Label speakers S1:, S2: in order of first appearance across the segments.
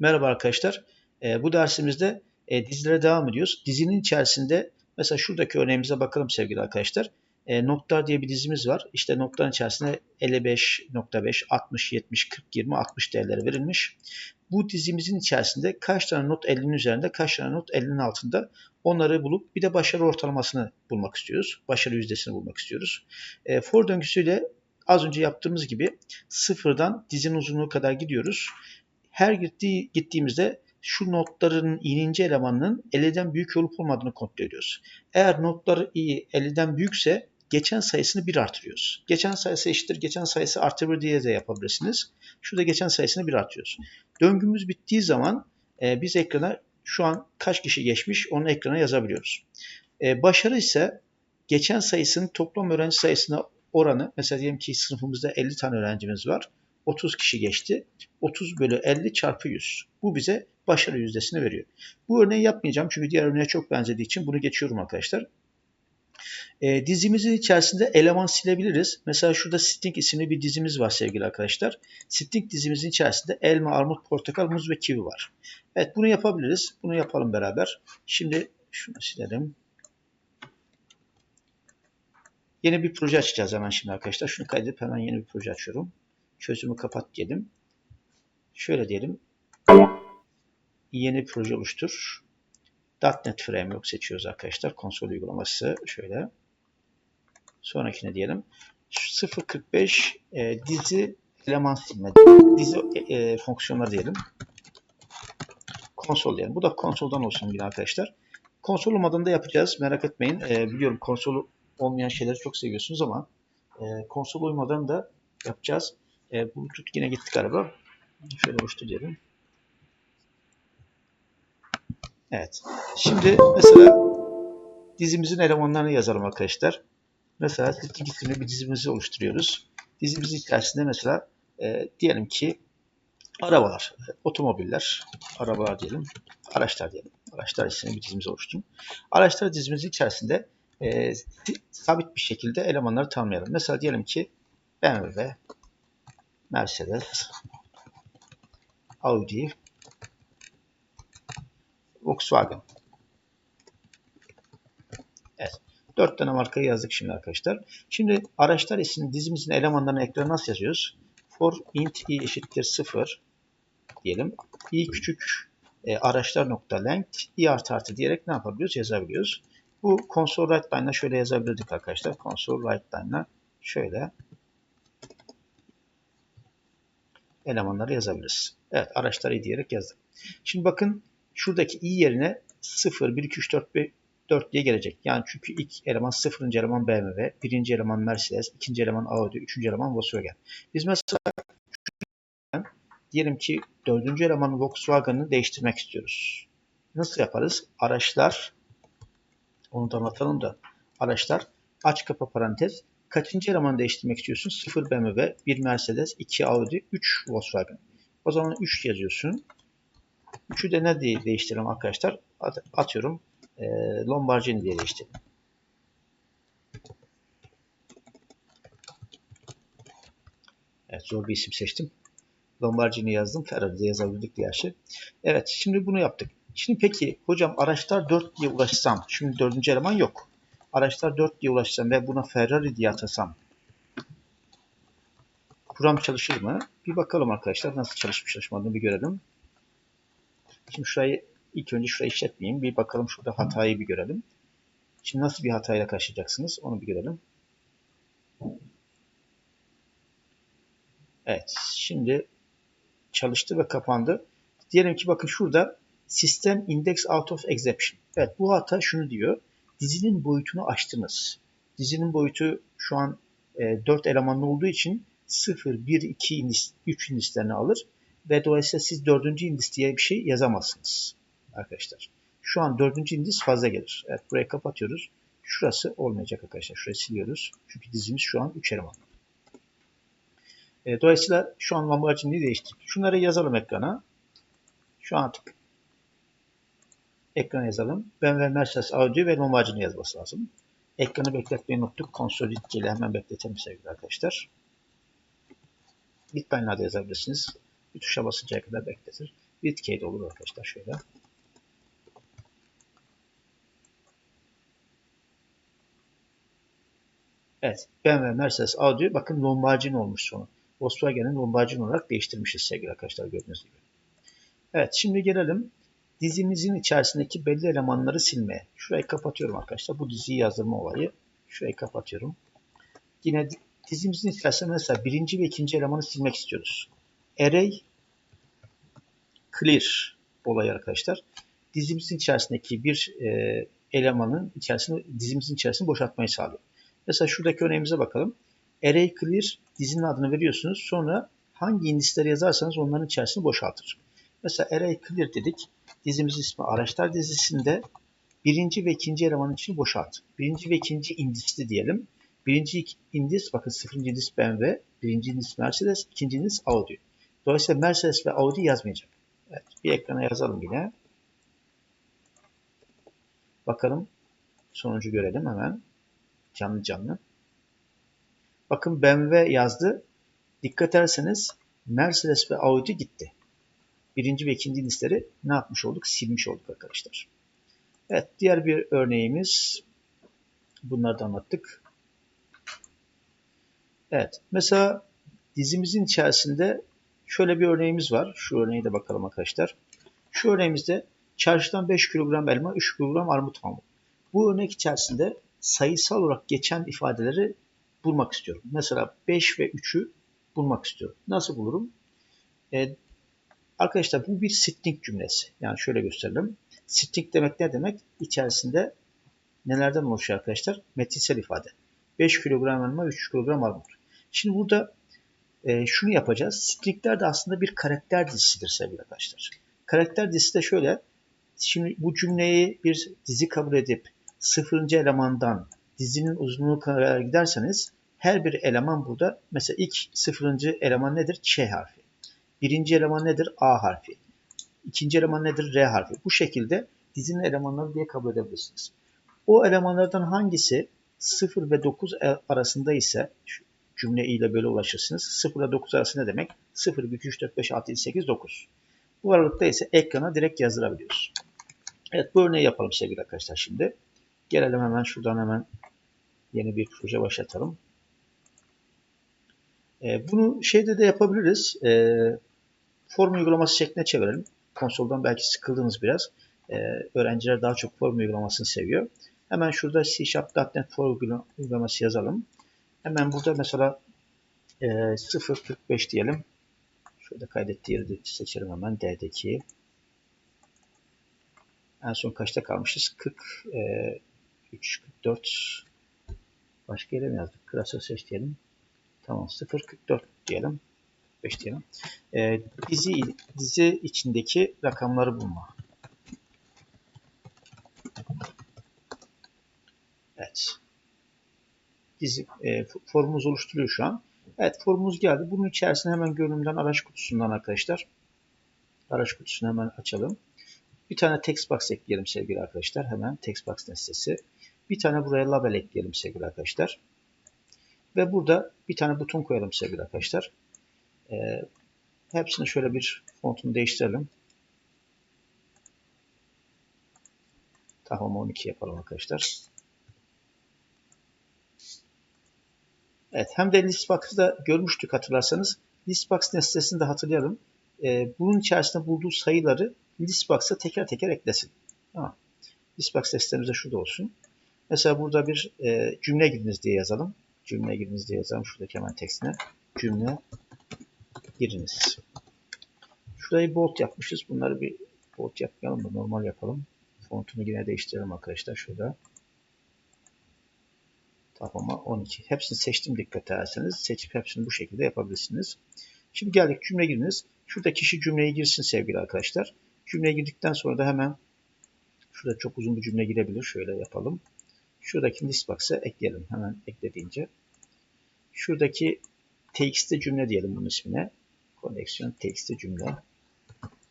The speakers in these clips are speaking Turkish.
S1: Merhaba arkadaşlar. Ee, bu dersimizde e, dizilere devam ediyoruz. Dizinin içerisinde mesela şuradaki örneğimize bakalım sevgili arkadaşlar. E, noktalar diye bir dizimiz var. İşte noktaların içerisinde 55.5, 60, 70, 40, 20, 60 değerleri verilmiş. Bu dizimizin içerisinde kaç tane not 50'nin üzerinde, kaç tane not 50'nin altında onları bulup bir de başarı ortalamasını bulmak istiyoruz. Başarı yüzdesini bulmak istiyoruz. E, for döngüsüyle az önce yaptığımız gibi sıfırdan dizinin uzunluğu kadar gidiyoruz. Her gittiği, gittiğimizde şu notların ininci elemanının 50'den büyük olup olmadığını kontrol ediyoruz. Eğer notlar iyi 50'den büyükse geçen sayısını 1 artırıyoruz. Geçen sayısı eşittir. Geçen sayısı artı 1 diye de yapabilirsiniz. Şurada geçen sayısını 1 artırıyoruz. Döngümüz bittiği zaman e, biz ekrana şu an kaç kişi geçmiş onu ekrana yazabiliyoruz. E, başarı ise geçen sayısının toplam öğrenci sayısına oranı mesela diyelim ki sınıfımızda 50 tane öğrencimiz var. 30 kişi geçti. 30 bölü 50 çarpı 100. Bu bize başarı yüzdesini veriyor. Bu örneği yapmayacağım çünkü diğer örneğe çok benzediği için bunu geçiyorum arkadaşlar. E, dizimizin içerisinde eleman silebiliriz. Mesela şurada string isimli bir dizimiz var sevgili arkadaşlar. String dizimizin içerisinde elma, armut, portakal, muz ve kivi var. Evet bunu yapabiliriz. Bunu yapalım beraber. Şimdi şunu silelim. Yeni bir proje açacağız hemen şimdi arkadaşlar. Şunu kaydedip hemen yeni bir proje açıyorum. Çözümü kapat diyelim. Şöyle diyelim. Yeni proje oluştur. .NET Framework seçiyoruz arkadaşlar. Konsol uygulaması şöyle. Sonrakine diyelim. 045 e, dizi eleman silme. Dizi e, e, fonksiyonları diyelim. Konsol diyelim. Bu da konsoldan olsun yine arkadaşlar. Konsol olmadan da yapacağız. Merak etmeyin. E, biliyorum konsol olmayan şeyleri çok seviyorsunuz ama e, konsol uymadan da yapacağız. E, Bluetooth yine gittik galiba. Şöyle boştu diyelim. Evet. Şimdi mesela dizimizin elemanlarını yazalım arkadaşlar. Mesela string isimli bir dizimizi oluşturuyoruz. Dizimizin içerisinde mesela e, diyelim ki arabalar, otomobiller, arabalar diyelim, araçlar diyelim. Araçlar isimli bir dizimizi oluşturun. Araçlar dizimizin içerisinde e, sabit bir şekilde elemanları tanımlayalım. Mesela diyelim ki BMW, Mercedes, Audi, Volkswagen. Evet. Dört tane markayı yazdık şimdi arkadaşlar. Şimdi araçlar isimli dizimizin elemanlarını ekrana nasıl yazıyoruz? For int i eşittir 0 diyelim. i küçük e, araçlar nokta length i artı artı diyerek ne yapabiliyoruz? Yazabiliyoruz. Bu console write line'la şöyle yazabilirdik arkadaşlar. Console write line'la şöyle elemanları yazabiliriz. Evet araçları diyerek yazdık. Şimdi bakın şuradaki i yerine 0, 1, 2, 3, 4, 5, 4 diye gelecek. Yani çünkü ilk eleman 0. eleman BMW, birinci eleman Mercedes, ikinci eleman Audi, üçüncü eleman Volkswagen. Biz mesela diyelim ki dördüncü eleman Volkswagen'ı değiştirmek istiyoruz. Nasıl yaparız? Araçlar, onu da anlatalım da. Araçlar, aç kapa parantez, kaçıncı elemanı değiştirmek istiyorsun? 0 BMW, 1 Mercedes, 2 Audi, 3 Volkswagen. O zaman 3 yazıyorsun. 3'ü de ne diye değiştirelim arkadaşlar? Atıyorum. E, Lombardini diye değiştirelim. Evet zor bir isim seçtim. Lombardini yazdım. Ferrari diye yazabildik diye şey. Evet şimdi bunu yaptık. Şimdi peki hocam araçlar 4 diye ulaşsam. Şimdi dördüncü eleman yok. Araçlar 4 diye ulaşsam ve buna Ferrari diye atasam. Kuram çalışır mı? Bir bakalım arkadaşlar nasıl çalışmış çalışmadığını bir görelim. Şimdi şurayı ilk önce şurayı işletmeyeyim. Bir bakalım şurada hatayı bir görelim. Şimdi nasıl bir hatayla karşılayacaksınız onu bir görelim. Evet. Şimdi çalıştı ve kapandı. Diyelim ki bakın şurada System Index Out of Exception. Evet bu hata şunu diyor. Dizinin boyutunu açtınız. Dizinin boyutu şu an e, 4 elemanlı olduğu için 0, 1, 2, indis, 3 indislerini alır ve dolayısıyla siz dördüncü indis diye bir şey yazamazsınız arkadaşlar. Şu an dördüncü indis fazla gelir. Evet burayı kapatıyoruz. Şurası olmayacak arkadaşlar. Şurayı siliyoruz. Çünkü dizimiz şu an 3 eleman. E, dolayısıyla şu an Lamborghini'yi değiştirdik. Şunları yazalım ekrana. Şu an artık ekrana yazalım. Ben ve Mercedes Audi ve Lamborghini yazması lazım. Ekranı bekletmeyi unuttuk. Konsol ile hemen bekletelim sevgili arkadaşlar. Bitline'la da yazabilirsiniz bir tuşa basıncaya kadar bekletir. K de olur arkadaşlar şöyle. Evet. BMW, Mercedes, Audi bakın lombardin olmuş sonu. Volkswagen'in lombardin olarak değiştirmişiz sevgili arkadaşlar gördüğünüz gibi. Evet şimdi gelelim dizimizin içerisindeki belli elemanları silmeye. Şurayı kapatıyorum arkadaşlar. Bu diziyi yazdırma olayı. Şurayı kapatıyorum. Yine dizimizin içerisinde mesela birinci ve ikinci elemanı silmek istiyoruz. Array clear olayı arkadaşlar. Dizimizin içerisindeki bir e, elemanın içerisinde dizimizin içerisini boşaltmayı sağlıyor. Mesela şuradaki örneğimize bakalım. Array clear dizinin adını veriyorsunuz. Sonra hangi indisleri yazarsanız onların içerisini boşaltır. Mesela array clear dedik. Dizimiz ismi araçlar dizisinde birinci ve ikinci elemanın içini boşalt. Birinci ve ikinci indisli diyelim. Birinci indis bakın sıfırıncı indis BMW, birinci indis Mercedes, ikinci indis Audi. Dolayısıyla Mercedes ve Audi yazmayacak. Evet, bir ekrana yazalım yine. Bakalım sonucu görelim hemen. Canlı canlı. Bakın BMW yazdı. Dikkat ederseniz Mercedes ve Audi gitti. Birinci ve ikinci listleri ne yapmış olduk? Silmiş olduk arkadaşlar. Evet diğer bir örneğimiz bunları da anlattık. Evet mesela dizimizin içerisinde şöyle bir örneğimiz var. Şu örneğe de bakalım arkadaşlar. Şu örneğimizde çarşıdan 5 kilogram elma, 3 kilogram armut aldım. Bu örnek içerisinde sayısal olarak geçen ifadeleri bulmak istiyorum. Mesela 5 ve 3'ü bulmak istiyorum. Nasıl bulurum? E, arkadaşlar bu bir string cümlesi. Yani şöyle gösterelim. String demek ne demek? İçerisinde nelerden oluşuyor arkadaşlar? Metinsel ifade. 5 kilogram elma, 3 kilogram armut. Şimdi burada e, şunu yapacağız. Stringler de aslında bir karakter dizisidir sevgili arkadaşlar. Karakter dizisi de şöyle. Şimdi bu cümleyi bir dizi kabul edip sıfırıncı elemandan dizinin uzunluğu kadar giderseniz her bir eleman burada mesela ilk sıfırıncı eleman nedir? Ç harfi. Birinci eleman nedir? A harfi. İkinci eleman nedir? R harfi. Bu şekilde dizinin elemanları diye kabul edebilirsiniz. O elemanlardan hangisi 0 ve 9 arasında ise cümle ile böyle ulaşırsınız. 0 ile 9 arası ne demek? 0, 2, 3, 4, 5, 6, 7, 8, 9. Bu aralıkta ise ekrana direkt yazdırabiliyoruz. Evet bu örneği yapalım sevgili arkadaşlar şimdi. Gelelim hemen şuradan hemen yeni bir proje başlatalım. E, bunu şeyde de yapabiliriz. Form uygulaması şekline çevirelim. Konsoldan belki sıkıldınız biraz. E, öğrenciler daha çok form uygulamasını seviyor. Hemen şurada C Sharp.NET form uygulaması yazalım. Hemen burada mesela e, 0.45 diyelim. Şurada kaydettiği yeri seçelim hemen D'deki. En son kaçta kalmışız? 40 e, 3, 44 başka yere mi yazdık? Klasör seç diyelim. Tamam 0, 44 diyelim. 5 diyelim. E, dizi, dizi içindeki rakamları bulma. Evet. Dizi, e, formumuz oluşturuyor şu an. Evet formumuz geldi. Bunun içerisine hemen görünümden araç kutusundan arkadaşlar. Araç kutusunu hemen açalım. Bir tane text box ekleyelim sevgili arkadaşlar. Hemen text box nesnesi. Bir tane buraya label ekleyelim sevgili arkadaşlar. Ve burada bir tane buton koyalım sevgili arkadaşlar. Ee, hepsini şöyle bir fontunu değiştirelim. Tamam 12 yapalım arkadaşlar. Evet hem de listbox'da görmüştük hatırlarsanız. Listbox nesnesini de hatırlayalım. Ee, bunun içerisinde bulduğu sayıları listbox'a teker teker eklesin. Tamam. Listbox nesnemiz de şurada olsun. Mesela burada bir e, cümle giriniz diye yazalım. Cümle giriniz diye yazalım. Şuradaki hemen tekstine. Cümle giriniz. Şurayı bold yapmışız. Bunları bir bold yapmayalım da normal yapalım. Fontunu yine değiştirelim arkadaşlar. Şurada. Tamam 12. Hepsini seçtim dikkat ederseniz. Seçip hepsini bu şekilde yapabilirsiniz. Şimdi geldik cümle giriniz. Şurada kişi cümleyi girsin sevgili arkadaşlar. Cümleye girdikten sonra da hemen şurada çok uzun bir cümle girebilir. Şöyle yapalım. Şuradaki listbox'a ekleyelim. Hemen eklediğince. Şuradaki txt cümle diyelim bunun ismine. Koneksiyon txt cümle.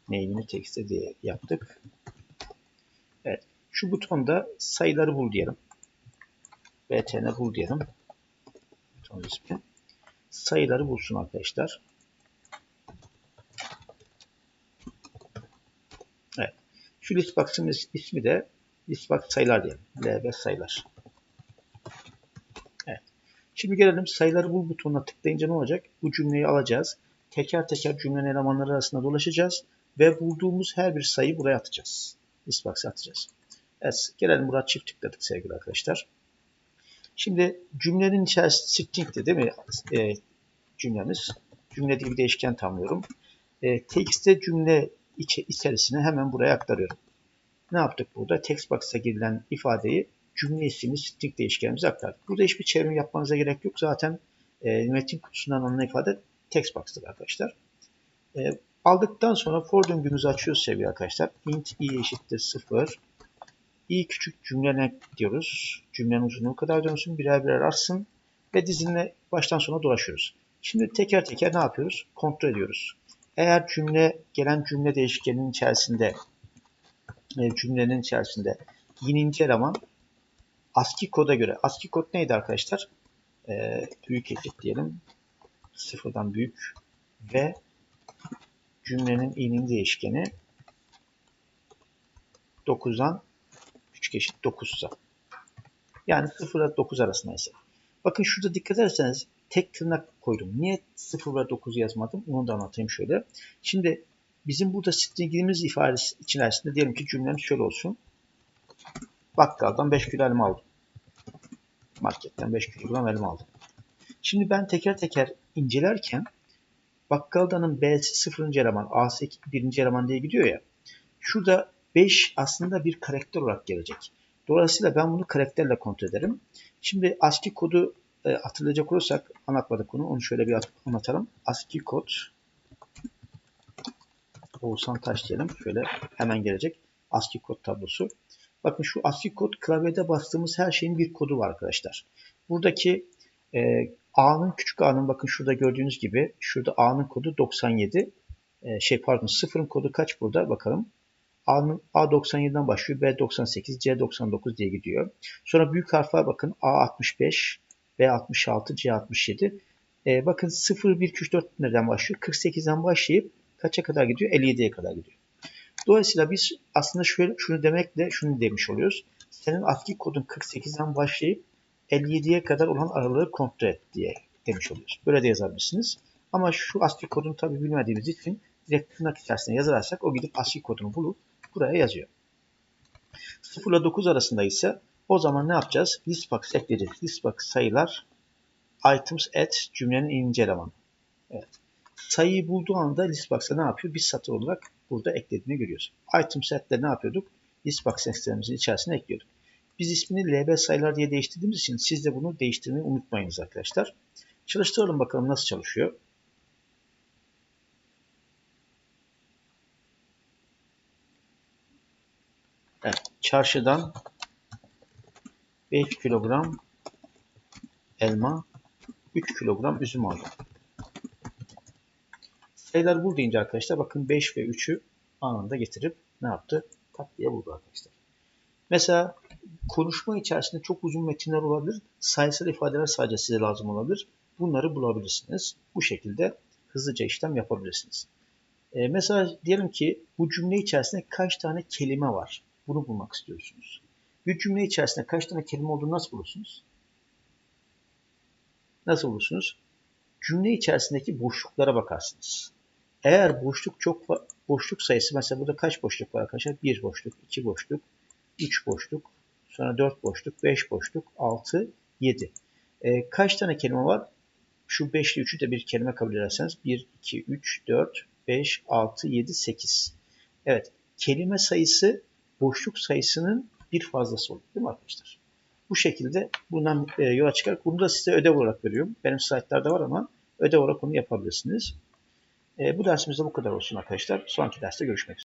S1: Name'ini txt diye yaptık. Evet. Şu butonda sayıları bul diyelim. btn bul diyelim. Buton ismi. Sayıları bulsun arkadaşlar. Şu listbox'ın ismi de listbox sayılar diyelim. LB sayılar. Evet. Şimdi gelelim sayıları bul butonuna tıklayınca ne olacak? Bu cümleyi alacağız. Teker teker cümlenin elemanları arasında dolaşacağız ve bulduğumuz her bir sayı buraya atacağız. Listbox'a atacağız. Evet, gelelim buraya çift tıkladık sevgili arkadaşlar. Şimdi cümlenin içerisinde string'ti değil mi e, cümlemiz? Cümle bir değişken tanımlıyorum. E, text'te cümle içi, içerisine hemen buraya aktarıyorum. Ne yaptık burada? Text box'a girilen ifadeyi cümle isimli string değişkenimize aktardık. Burada hiçbir çevrim yapmanıza gerek yok. Zaten e, metin kutusundan alınan ifade text box'tır arkadaşlar. E, aldıktan sonra for döngümüzü açıyoruz sevgili arkadaşlar. int i eşittir 0 i küçük cümle diyoruz. Cümlenin uzunluğu kadar dönsün, birer birer artsın ve dizinle baştan sona dolaşıyoruz. Şimdi teker teker ne yapıyoruz? Kontrol ediyoruz. Eğer cümle gelen cümle değişkeninin içerisinde e, cümlenin içerisinde yininci eleman ASCII koda göre ASCII kod neydi arkadaşlar? Ee, büyük eşit diyelim. Sıfırdan büyük ve cümlenin i'nin değişkeni 9'dan küçük eşit 9 ise. Yani 0 ile 9 arasındaysa. Bakın şurada dikkat ederseniz tek tırnak koydum. Niye 0 ve 9 yazmadım? Onu da anlatayım şöyle. Şimdi bizim burada stringimiz ifadesi içerisinde diyelim ki cümlemiz şöyle olsun. Bakkaldan 5 kilo elma aldım. Marketten 5 kilogram elma aldım. Şimdi ben teker teker incelerken bakkaldanın B'si 0. eleman, A'sı 1. eleman diye gidiyor ya. Şurada 5 aslında bir karakter olarak gelecek. Dolayısıyla ben bunu karakterle kontrol ederim. Şimdi ASCII kodu e, hatırlayacak olursak anlatmadık onu. Onu şöyle bir anlatalım. ASCII kod Oğuzhan Taş diyelim. Şöyle hemen gelecek. ASCII kod tablosu. Bakın şu ASCII kod klavyede bastığımız her şeyin bir kodu var arkadaşlar. Buradaki e, A'nın küçük A'nın bakın şurada gördüğünüz gibi şurada A'nın kodu 97. E, şey pardon sıfırın kodu kaç burada bakalım. A'nın A97'den başlıyor. B98, C99 diye gidiyor. Sonra büyük harfler bakın A65, B66, C67. E, bakın 0, 1, 2, 3, 4 nereden başlıyor? 48'den başlayıp kaça kadar gidiyor? 57'ye kadar gidiyor. Dolayısıyla biz aslında şöyle şunu demekle şunu demiş oluyoruz. Senin ASCII kodun 48'den başlayıp 57'ye kadar olan aralığı kontrol et diye demiş oluyoruz. Böyle de yazabilirsiniz. Ama şu ASCII kodunu tabi bilmediğimiz için direkt tırnak içerisine yazarsak o gidip ASCII kodunu bulup buraya yazıyor. 0 ile 9 arasında ise o zaman ne yapacağız? Listbox ekleyeceğiz. Listbox sayılar items at cümlenin ininci elemanı. Evet. Sayıyı bulduğu anda listbox'a ne yapıyor? Bir satır olarak burada eklediğini görüyoruz. Item set'te ne yapıyorduk? Listbox sistemimizin içerisine ekliyorduk. Biz ismini lb sayılar diye değiştirdiğimiz için siz de bunu değiştirmeyi unutmayınız arkadaşlar. Çalıştıralım bakalım nasıl çalışıyor. Evet, çarşıdan 5 kilogram elma, 3 kilogram üzüm aldım. Sayılar bul deyince arkadaşlar bakın 5 ve 3'ü anında getirip ne yaptı? Tak diye buldu arkadaşlar. Mesela konuşma içerisinde çok uzun metinler olabilir. Sayısal ifadeler sadece size lazım olabilir. Bunları bulabilirsiniz. Bu şekilde hızlıca işlem yapabilirsiniz. Ee, mesela diyelim ki bu cümle içerisinde kaç tane kelime var? Bunu bulmak istiyorsunuz. Bir cümle içerisinde kaç tane kelime olduğunu nasıl bulursunuz? Nasıl bulursunuz? Cümle içerisindeki boşluklara bakarsınız. Eğer boşluk çok boşluk sayısı mesela burada kaç boşluk var arkadaşlar? 1 boşluk, 2 boşluk, 3 boşluk, sonra 4 boşluk, 5 boşluk, 6, 7. E, kaç tane kelime var? Şu 5 ile 3'ü de bir kelime kabul ederseniz 1, 2, 3, 4, 5, 6, 7, 8. Evet. Kelime sayısı boşluk sayısının bir fazlası olur. Değil mi arkadaşlar? Bu şekilde bundan e, yola çıkarak bunu da size ödev olarak veriyorum. Benim slaytlarda var ama ödev olarak onu yapabilirsiniz. E, bu dersimizde bu kadar olsun arkadaşlar. Sonraki derste görüşmek üzere.